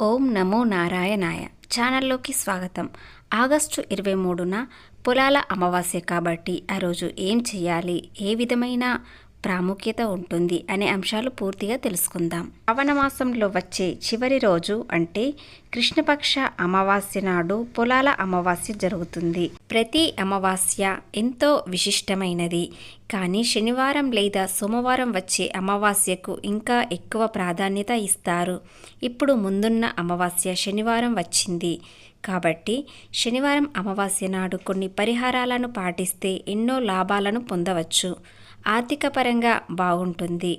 ఓం నమో నారాయణాయ ఛానల్లోకి స్వాగతం. ఆగస్టు ఇరవై మూడున పొలాల అమావాస్య కాబట్టి ఆ రోజు ఏం చేయాలి ఏ విధమైన ప్రాముఖ్యత ఉంటుంది? అనే అంశాలు పూర్తిగా తెలుసుకుందాం. పవన మాసంలో వచ్చే చివరి రోజు అంటే కృష్ణపక్ష అమావాస్య నాడు పొలాల అమావాస్య జరుగుతుంది. ప్రతి అమావాస్య ఎంతో విశిష్టమైనది. కానీ శనివారం లేదా సోమవారం వచ్చే అమావాస్యకు ఇంకా ఎక్కువ ప్రాధాన్యత ఇస్తారు. ఇప్పుడు ముందున్న అమావాస్య శనివారం వచ్చింది. కాబట్టి శనివారం అమావాస్య నాడు కొన్ని పరిహారాలను పాటిస్తే ఎన్నో లాభాలను పొందవచ్చు. ఆర్థిక పరంగా బాగుంటుంది.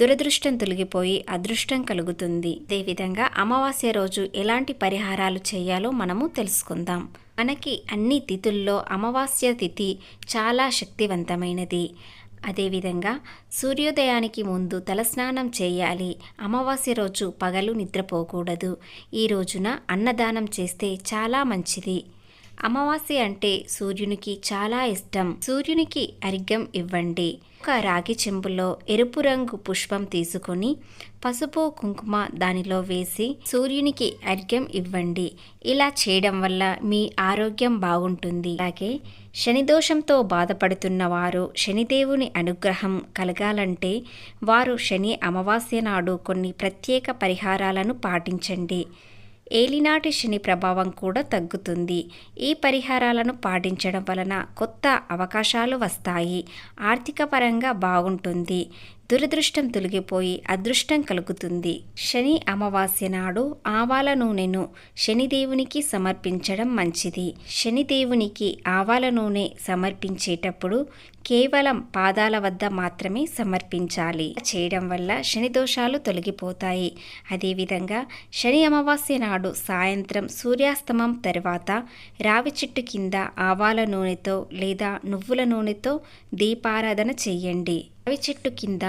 దురదృష్టం తొలగిపోయి అదృష్టం కలుగుతుంది. అదేవిధంగా అమావాస్య రోజు ఎలాంటి పరిహారాలు చేయాలో మనము తెలుసుకుందాం. మనకి అన్ని తిథుల్లో అమావాస్య తిథి చాలా శక్తివంతమైనది. అదేవిధంగా సూర్యోదయానికి ముందు తలస్నానం చేయాలి. అమావాస్య రోజు పగలు నిద్రపోకూడదు. ఈ రోజున అన్నదానం చేస్తే చాలా మంచిది. అమావాస్య అంటే సూర్యునికి చాలా ఇష్టం. సూర్యునికి అర్ఘ్యం ఇవ్వండి. ఒక రాగి చెంబులో ఎరుపు రంగు పుష్పం తీసుకొని పసుపు కుంకుమ దానిలో వేసి సూర్యునికి అర్ఘ్యం ఇవ్వండి. ఇలా చేయడం వల్ల మీ ఆరోగ్యం బాగుంటుంది. అలాగే శనిదోషంతో బాధపడుతున్న వారు శనిదేవుని అనుగ్రహం కలగాలంటే వారు శని అమావాస్య నాడు కొన్ని ప్రత్యేక పరిహారాలను పాటించండి. ఏలినాటి శని ప్రభావం కూడా తగ్గుతుంది. ఈ పరిహారాలను పాటించడం వలన కొత్త అవకాశాలు వస్తాయి. ఆర్థిక పరంగా బాగుంటుంది. దురదృష్టం తొలగిపోయి అదృష్టం కలుగుతుంది. శని అమావాస్య నాడు ఆవాల నూనెను శనిదేవునికి సమర్పించడం మంచిది. శనిదేవునికి ఆవాల నూనె సమర్పించేటప్పుడు కేవలం పాదాల వద్ద మాత్రమే సమర్పించాలి. చేయడం వల్ల శని దోషాలు తొలగిపోతాయి. అదేవిధంగా శని అమావాస్య నాడు సాయంత్రం సూర్యాస్తమం తర్వాత రావి చెట్టు కింద ఆవాల నూనెతో లేదా నువ్వుల నూనెతో దీపారాధన చేయండి. రావి చెట్టు కింద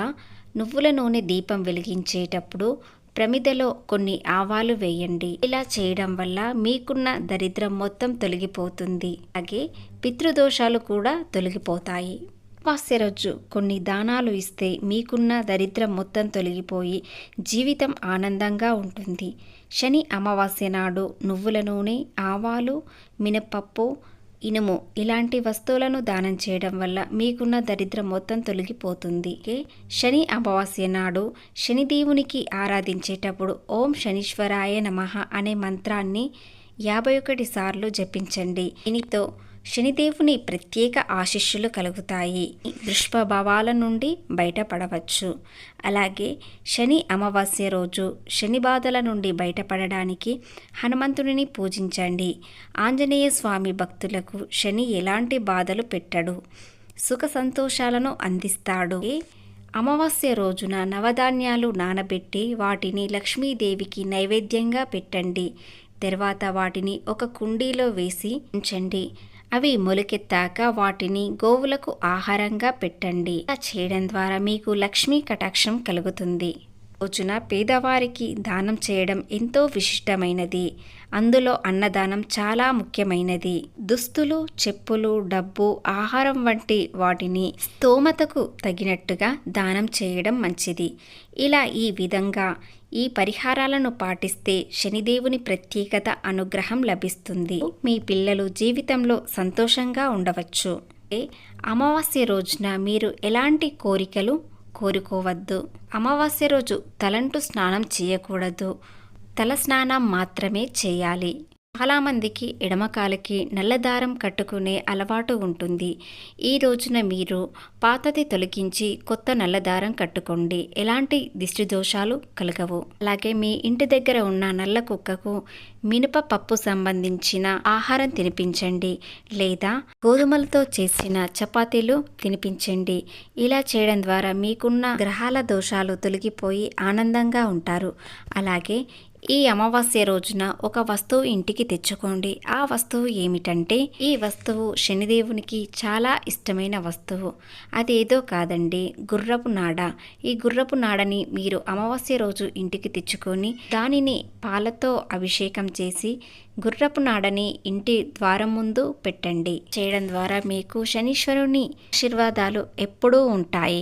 నువ్వుల నూనె దీపం వెలిగించేటప్పుడు ప్రమిదలో కొన్ని ఆవాలు వేయండి. ఇలా చేయడం వల్ల మీకున్న దరిద్రం మొత్తం తొలగిపోతుంది. అలాగే పితృదోషాలు కూడా తొలగిపోతాయి. అమావాస్య రోజు కొన్ని దానాలు ఇస్తే మీకున్న దరిద్రం మొత్తం తొలగిపోయి జీవితం ఆనందంగా ఉంటుంది. శని అమావాస్య నాడు నువ్వుల నూనె ఆవాలు మినపప్పు ఇనుము ఇలాంటి వస్తువులను దానం చేయడం వల్ల మీకున్న దరిద్రం మొత్తం తొలగిపోతుంది. శని అమావాస్య నాడు శనిదేవునికి ఆరాధించేటప్పుడు ఓం శనీశ్వరాయ నమః అనే మంత్రాన్ని యాభై ఒకటి సార్లు జపించండి. దీనితో శనిదేవుని ప్రత్యేక ఆశిష్యులు కలుగుతాయి. దుష్ప్రభావాల నుండి బయటపడవచ్చు. అలాగే శని అమావాస్య రోజు శని బాధల నుండి బయటపడడానికి హనుమంతుడిని పూజించండి. ఆంజనేయ స్వామి భక్తులకు శని ఎలాంటి బాధలు పెట్టడు. సుఖ సంతోషాలను అందిస్తాడు. అమావాస్య రోజున నవధాన్యాలు నానబెట్టి వాటిని లక్ష్మీదేవికి నైవేద్యంగా పెట్టండి. తర్వాత వాటిని ఒక కుండీలో వేసి ఉంచండి. అవి మొలకెత్తాక వాటిని గోవులకు ఆహారంగా పెట్టండి. చేయడం ద్వారా మీకు లక్ష్మీ కటాక్షం కలుగుతుంది. రోజున పేదవారికి దానం చేయడం ఎంతో విశిష్టమైనది. అందులో అన్నదానం చాలా ముఖ్యమైనది. దుస్తులు చెప్పులు డబ్బు ఆహారం వంటి వాటిని స్తోమతకు తగినట్టుగా దానం చేయడం మంచిది. ఇలా ఈ విధంగా ఈ పరిహారాలను పాటిస్తే శనిదేవుని ప్రత్యేకత అనుగ్రహం లభిస్తుంది. మీ పిల్లలు జీవితంలో సంతోషంగా ఉండవచ్చు. అమావాస్య రోజున మీరు ఎలాంటి కోరికలు కోరుకోవద్దు. అమావాస్య రోజు తలంటు స్నానం చేయకూడదు. తల స్నానం మాత్రమే చేయాలి. చాలామందికి ఎడమకాలకి నల్లదారం కట్టుకునే అలవాటు ఉంటుంది. ఈ రోజున మీరు పాతది తొలగించి కొత్త నల్లదారం కట్టుకోండి. ఎలాంటి దిష్టి దోషాలు కలగవు. అలాగే మీ ఇంటి దగ్గర ఉన్న నల్ల కుక్కకు మినప పప్పు సంబంధించిన ఆహారం తినిపించండి. లేదా గోధుమలతో చేసిన చపాతీలు తినిపించండి. ఇలా చేయడం ద్వారా మీకున్న గ్రహాల దోషాలు తొలగిపోయి ఆనందంగా ఉంటారు. అలాగే ఈ అమావాస్య రోజున ఒక వస్తువు ఇంటికి తెచ్చుకోండి. ఆ వస్తువు ఏమిటంటే ఈ వస్తువు శనిదేవునికి చాలా ఇష్టమైన వస్తువు. అదేదో కాదండి గుర్రపు నాడ. ఈ గుర్రపు నాడని మీరు అమావాస్య రోజు ఇంటికి తెచ్చుకొని దానిని పాలతో అభిషేకం చేసి గుర్రపు నాడని ఇంటి ద్వారం ముందు పెట్టండి. చేయడం ద్వారా మీకు శనీశ్వరుని ఆశీర్వాదాలు ఎప్పుడూ ఉంటాయి.